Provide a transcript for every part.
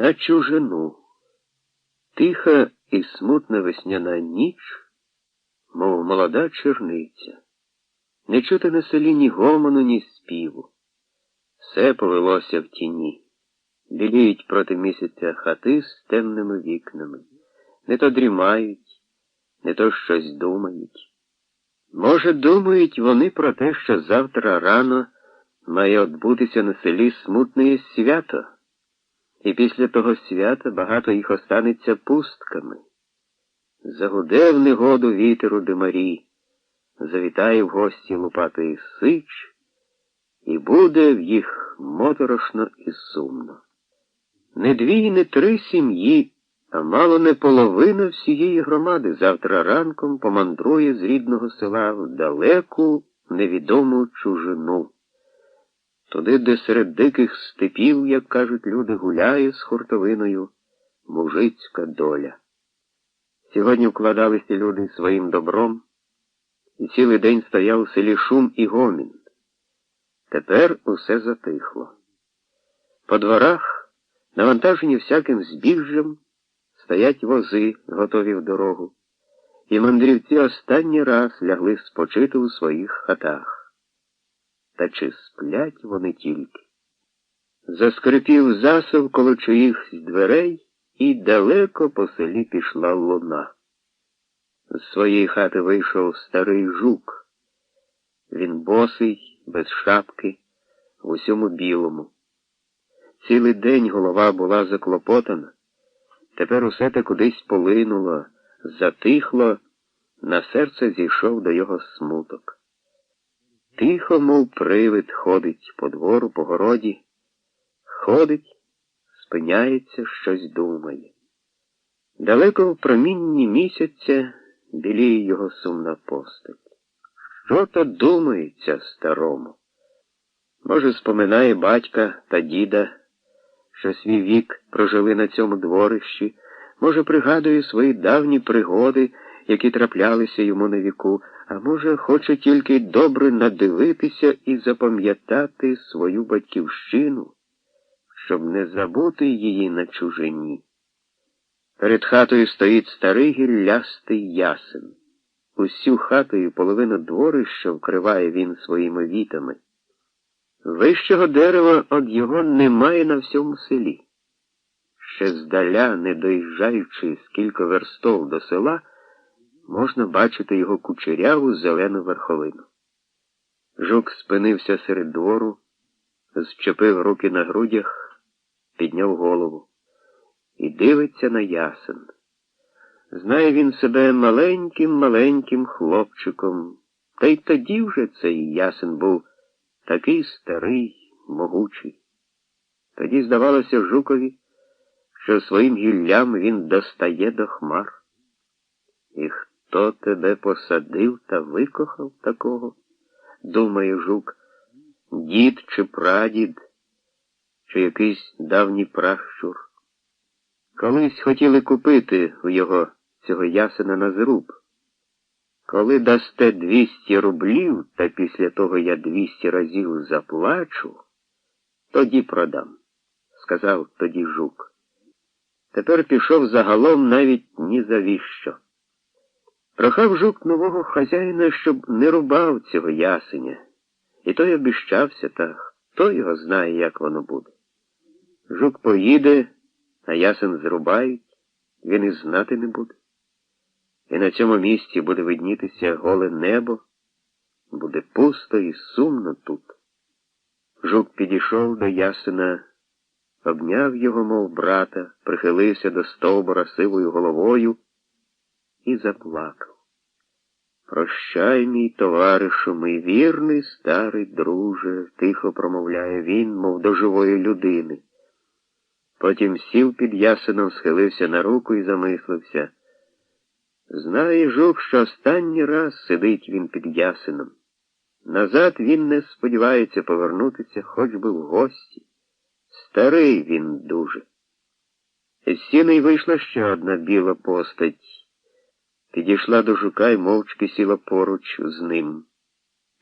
На чужину. Тиха і смутна весняна ніч, мов молода черниця. Не чути на селі ні гомону, ні співу. Все повелося в тіні. Біліють проти місяця хати з темними вікнами. Не то дрімають, не то щось думають. Може, думають вони про те, що завтра рано має відбутися на селі смутне свято, і після того свята багато їх останеться пустками. Загуде в негоду вітер у димарі, завітає в гості лупатий сич, і буде в їх моторошно і сумно. Не дві, не три сім'ї, а мало не половина всієї громади завтра ранком помандрує з рідного села в далеку невідому чужину. Туди, де серед диких степів, як кажуть люди, гуляє з хуртовиною мужицька доля. Сьогодні вкладалися люди своїм добром, і цілий день стояв у селі шум і гомін. Тепер усе затихло. По дворах, навантажені всяким збіжжям, стоять вози, готові в дорогу, і мандрівці останній раз лягли спочити у своїх хатах. Та чи сплять вони тільки? Заскрипів засов коло чиїхсь дверей, і далеко по селі пішла луна. З своєї хати вийшов старий жук. Він босий, без шапки, в усьому білому. Цілий день голова була заклопотана. Тепер усе те кудись полинуло, затихло, на серце зійшов до його смуток. Тихо, мов привид, ходить по двору, по городі, ходить, спиняється, щось думає. Далеко в промінні місяця біліє його сумна постать. Що то думається старому? Може, споминає батька та діда, що свій вік прожили на цьому дворищі, може, пригадує свої давні пригоди, які траплялися йому на віку, а може, хоче тільки добре надивитися і запам'ятати свою батьківщину, щоб не забути її на чужині. Перед хатою стоїть старий гіллястий ясен. Усю хату і половину дворища вкриває він своїми вітами. Вищого дерева од його немає на всьому селі. Ще здаля, не доїжджаючи скільки верстов до села, можна бачити його кучеряву зелену верховину. Жук спинився серед двору, зчепив руки на грудях, підняв голову і дивиться на ясен. Знає він себе маленьким маленьким хлопчиком, та й тоді вже цей ясен був такий старий, могучий. Тоді здавалося Жукові, що своїм гіллям він достає до хмар. І хто тебе посадив та викохав такого? Думає жук, дід чи прадід, чи якийсь давній пращур. Колись хотіли купити у його цього ясена на зруб. Коли дасте двісті рублів, та після того я двісті разів заплачу, тоді продам, сказав тоді жук. Тепер пішов загалом навіть ні за віщо. Прохав жук нового хазяїна, щоб не рубав цього ясеня. І той обіщався, та хто його знає, як воно буде. Жук поїде, а ясен зрубають, він і знати не буде. І на цьому місці буде виднітися голе небо, буде пусто і сумно тут. Жук підійшов до ясена, обняв його, мов брата, прихилився до стовбура сивою головою і заплакав. Прощай, мій товаришу, мій вірний старий друже, тихо промовляє він, мов до живої людини. Потім сів під ясеном, схилився на руку і замислився. Знає жук, що останній раз сидить він під ясеном. Назад він не сподівається повернутися хоч би в гості. Старий він дуже. З сіни вийшла ще одна біла постать. Підійшла до жука і мовчки сіла поруч з ним.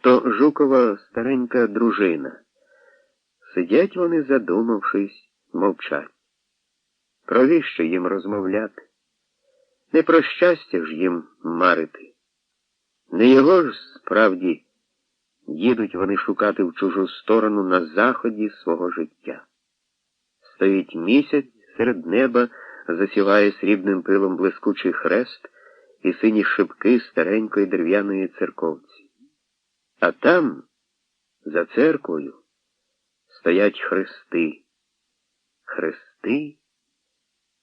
То жукова старенька дружина. Сидять вони, задумавшись, мовчать. Провіщо їм розмовляти? Не про щастя ж їм марити. Не його ж справді їдуть вони шукати в чужу сторону на заході свого життя. Стоїть місяць серед неба, засіває срібним пилом блискучий хрест і сині шибки старенької дерев'яної церковці. А там, за церквою, стоять хрести, хрести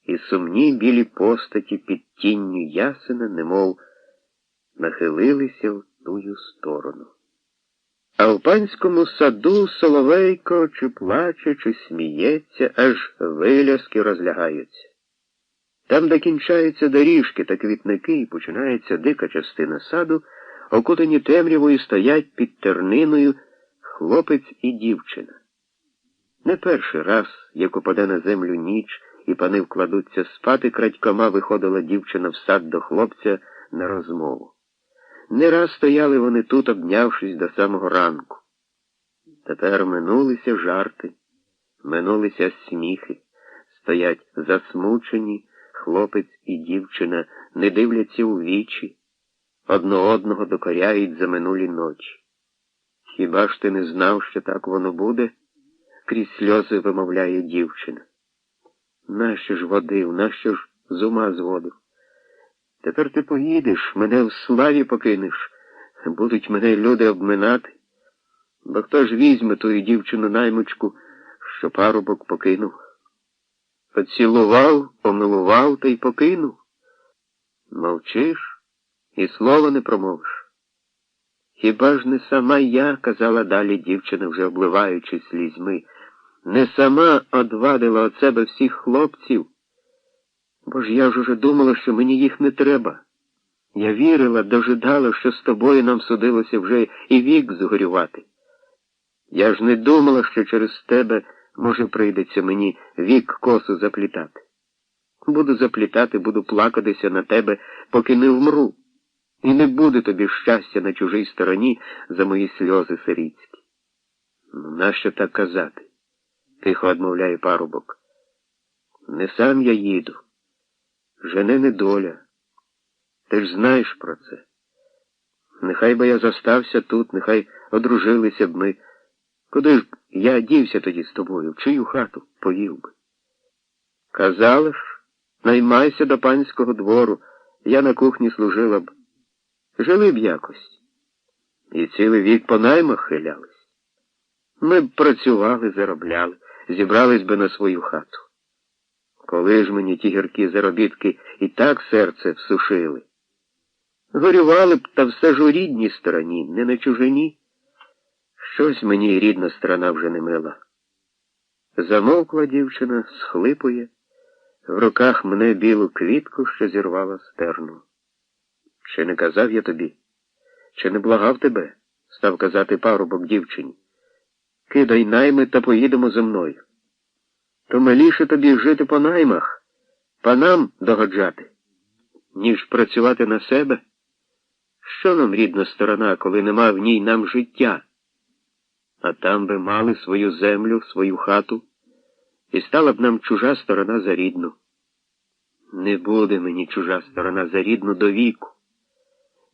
і сумні білі постаті під тінню ясена, немов нахилилися в тую сторону. А в панському саду соловейко чи плаче, чи сміється, аж виляски розлягаються. Там, де кінчаються доріжки та квітники, і починається дика частина саду, окутані темрявою стоять під терниною хлопець і дівчина. Не перший раз, як упаде на землю ніч, і пани вкладуться спати, крадькома виходила дівчина в сад до хлопця на розмову. Не раз стояли вони тут, обнявшись до самого ранку. Тепер минулися жарти, минулися сміхи, стоять засмучені, хлопець і дівчина не дивляться у вічі, одно одного докоряють за минулі ночі. Хіба ж ти не знав, що так воно буде? крізь сльози вимовляє дівчина. Нащо ж водив, нащо ж з ума зводив? Тепер ти поїдеш, мене в славі покинеш, будуть мене люди обминати. Бо хто ж візьме тую дівчину наймичку, що парубок покинув? Поцілував, помилував та й покинув. Мовчиш і слова не промовиш. Хіба ж не сама я, казала далі дівчина, вже обливаючись слізьми, не сама одвадила від себе всіх хлопців. Бо ж я ж уже думала, що мені їх не треба. Я вірила, дожидала, що з тобою нам судилося вже і вік згорювати. Я ж не думала, що через тебе, може, прийдеться мені вік косу заплітати. Буду заплітати, буду плакатися на тебе, поки не вмру. І не буде тобі щастя на чужій стороні за мої сльози сирійські. Ну, нащо так казати? Тихо одмовляє парубок. Не сам я їду. Жене не доля. Ти ж знаєш про це. Нехай би я застався тут, нехай одружилися б ми. Куди ж я дівся тоді з тобою, в чию хату повів би? Казали ж, наймайся до панського двору, я на кухні служила б. Жили б якось. І цілий вік по наймах хилялись. Ми б працювали, заробляли, зібрались би на свою хату. Коли ж мені ті гіркі заробітки і так серце всушили? Горювали б та все ж у рідній стороні, не на чужині. Щось мені рідна сторона вже не мила. Замовкла дівчина, схлипує, в руках мене білу квітку, що зірвала стерну. Чи не казав я тобі? Чи не благав тебе? став казати парубок дівчині. Кидай найми та поїдемо зі мною. То миліше тобі жити по наймах, панам догоджати, ніж працювати на себе. Що нам рідна сторона, коли нема в ній нам життя? А там би мали свою землю, свою хату, і стала б нам чужа сторона за рідну. Не буде мені чужа сторона за рідну до віку.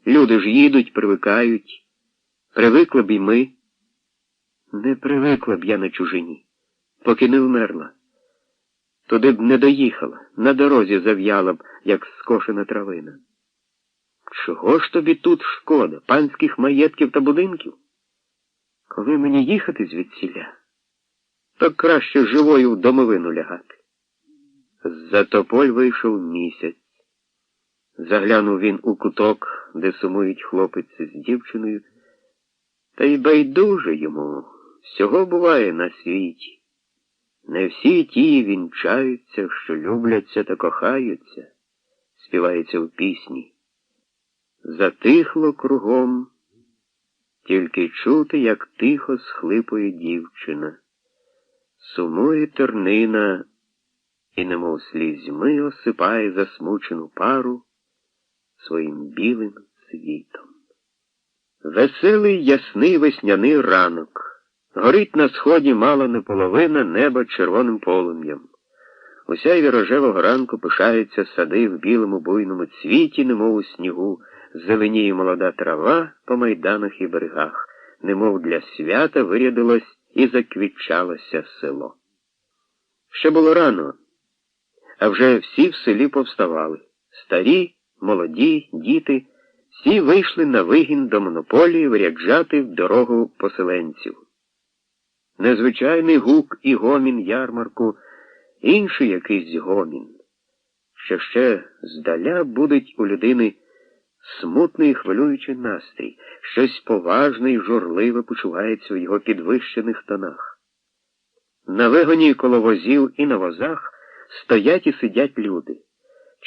Люди ж їдуть, привикають. Привикли б і ми. Не привикла б я на чужині, поки не вмерла. Туди б не доїхала, на дорозі зав'яла б, як скошена травина. Чого ж тобі тут шкода, панських маєтків та будинків? Коли мені їхати звідсіля, то краще живою в домовину лягати. З-за тополь вийшов місяць. Заглянув він у куток, де сумують хлопець з дівчиною, та й байдуже йому всього буває на світі. Не всі ті вінчаються, що любляться та кохаються, співається в пісні. Затихло кругом, тільки чути, як тихо схлипує дівчина. Сумує тернина і, немов слізьми, осипає засмучену пару своїм білим світом. Веселий ясний весняний ранок. Горить на сході мало не половина неба червоним полум'ям. У сяйві рожевого ранку пишаються сади в білому буйному цвіті, немов у снігу, зеленіє молода трава по майданах і берегах, немов для свята вирядилось і заквітчалося село. Ще було рано, а вже всі в селі повставали. Старі, молоді, діти, всі вийшли на вигін до монополії виряджати в дорогу поселенців. Незвичайний гук і гомін ярмарку, інший якийсь гомін, що ще здаля будуть у людини смутний і хвилюючий настрій, щось поважне і журливе почувається у його підвищених тонах. На вигоні коло возів і на возах стоять і сидять люди.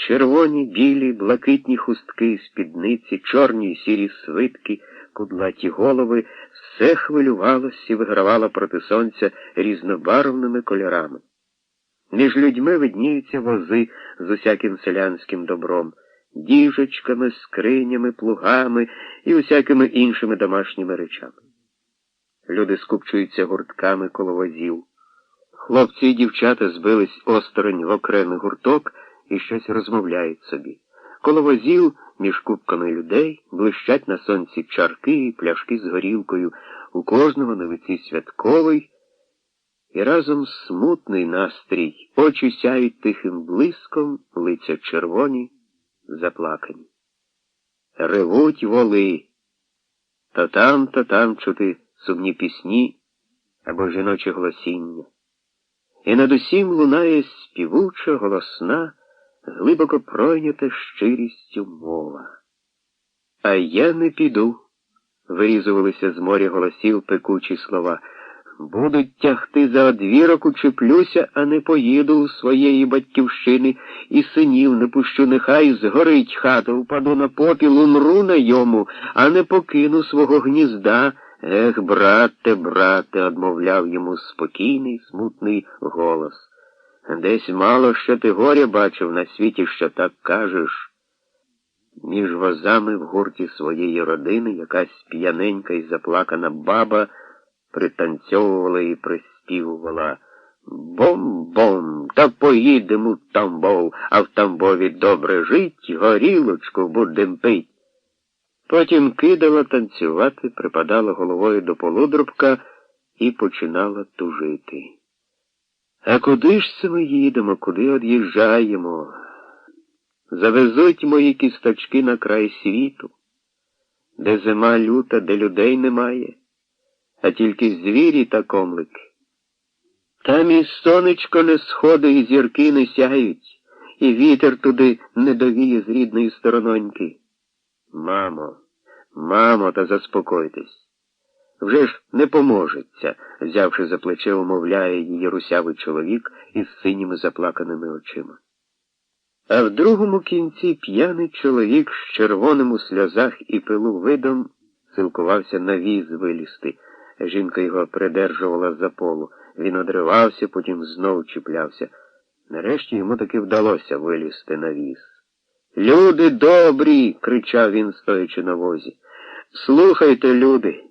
Червоні, білі, блакитні хустки, спідниці, чорні й сірі свитки, кудлаті голови, все хвилювалось і вигравало проти сонця різнобарвними кольорами. Між людьми видніються вози з усяким селянським добром, діжечками, скринями, плугами і усякими іншими домашніми речами. Люди скупчуються гуртками коло возів. Хлопці і дівчата збились осторонь в окремий гурток і щось розмовляють собі. Коло возів між кубками людей блищать на сонці чарки і пляшки з горілкою, у кожного на лиці святковий, і разом смутний настрій, очі сяють тихим блиском, лиця червоні, заплакані. Ревуть воли, то там, то там чути сумні пісні або жіноче голосіння. І над усім лунає співуча, голосна, глибоко пройнята щирістю мова. А я не піду, вирізувалися з моря голосів пекучі слова. Будуть тягти за одвірок учеплюся, а не поїду у своєї батьківщини, і синів не пущу, нехай згорить хата, впаду на попіл, умру на йому, а не покину свого гнізда. Ех, брате, брате, одмовляв йому спокійний, смутний голос. Десь мало що ти горя бачив на світі, що так кажеш. Між возами в гурті своєї родини якась п'яненька і заплакана баба пританцьовувала і приспівувала Бом-бом, та поїдемо в Тамбов, а в Тамбові добре жить, горілочку будем пить. Потім кидала танцювати, припадала головою до полудрубка і починала тужити. А куди ж це ми їдемо, куди од'їжджаємо? Завезуть мої кісточки на край світу, де зима люта, де людей немає, а тільки звірі та комлики. Там і сонечко не сходить, і зірки не сяють, і вітер туди не довіє з рідної сторононьки. Мамо, мамо, та заспокойтесь. Вже ж не поможеться, взявши за плече, умовляє її русявий чоловік із синіми заплаканими очима. А в другому кінці п'яний чоловік з червоним у сльозах і пилу видом силкувався на віз вилізти. Жінка його придержувала за полу. Він одривався, потім знов чіплявся. Нарешті йому таки вдалося вилізти на віз. Люди добрі, кричав він, стоячи на возі. Слухайте, люди,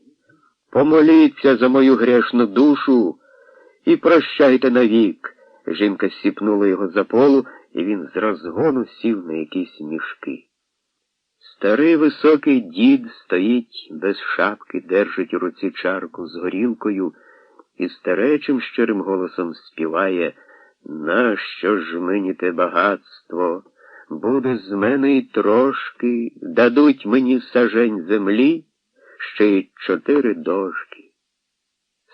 помоліться за мою грешну душу і прощайте навік. Жінка сіпнула його за полу, і він з розгону сів на якісь мішки. Старий високий дід стоїть без шапки, держить у руці чарку з горілкою і старечим щирим голосом співає Нащо ж мені те багатство? Буде з мене й трошки, дадуть мені сажень землі, ще й чотири дошки.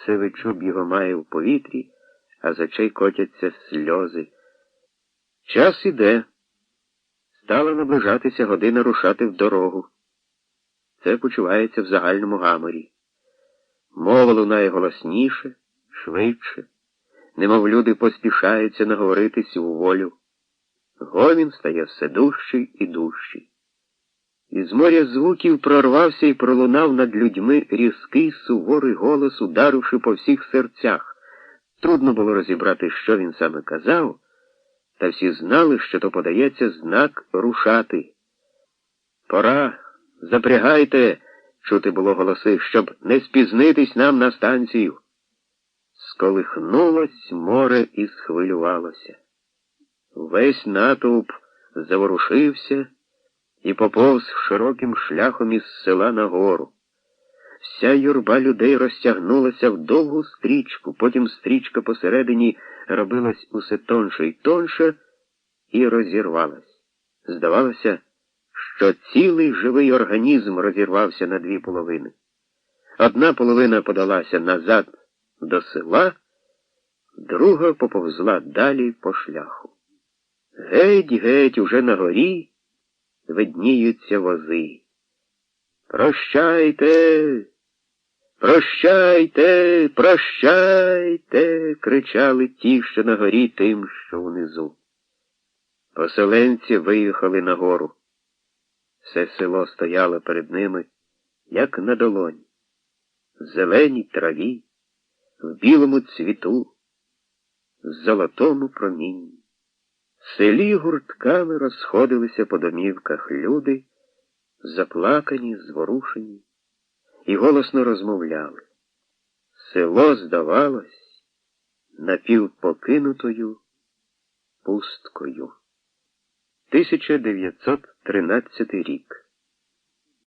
Сивий чуб його має в повітрі, а з очей котяться сльози. Час іде. Стала наближатися година рушати в дорогу. Це почувається в загальному гаморі. Мова лунає голосніше, швидше, немов люди поспішаються наговоритись у волю. Гомін стає все дужчий і дужчий. Із моря звуків прорвався і пролунав над людьми різкий суворий голос, ударивши по всіх серцях. Трудно було розібрати, що він саме казав, та всі знали, що то подається знак рушати. Пора, запрягайте, чути було голоси, щоб не спізнитись нам на станцію. Сколихнулось море і схвилювалося. Весь натовп заворушився і поповз широким шляхом із села на гору. Вся юрба людей розтягнулася в довгу стрічку, потім стрічка посередині робилась усе тонше і тонше і розірвалась. Здавалося, що цілий живий організм розірвався на дві половини. Одна половина подалася назад до села, друга поповзла далі по шляху. Геть, геть, уже на горі видніються вози. Прощайте, прощайте, прощайте, кричали ті, що на горі тим, що внизу. Поселенці виїхали на гору. Все село стояло перед ними, як на долоні, в зеленій траві, в білому цвіту, в золотому промінні. В селі гуртками розходилися по домівках люди, заплакані, зворушені, і голосно розмовляли. Село здавалось напівпокинутою пусткою. 1913 рік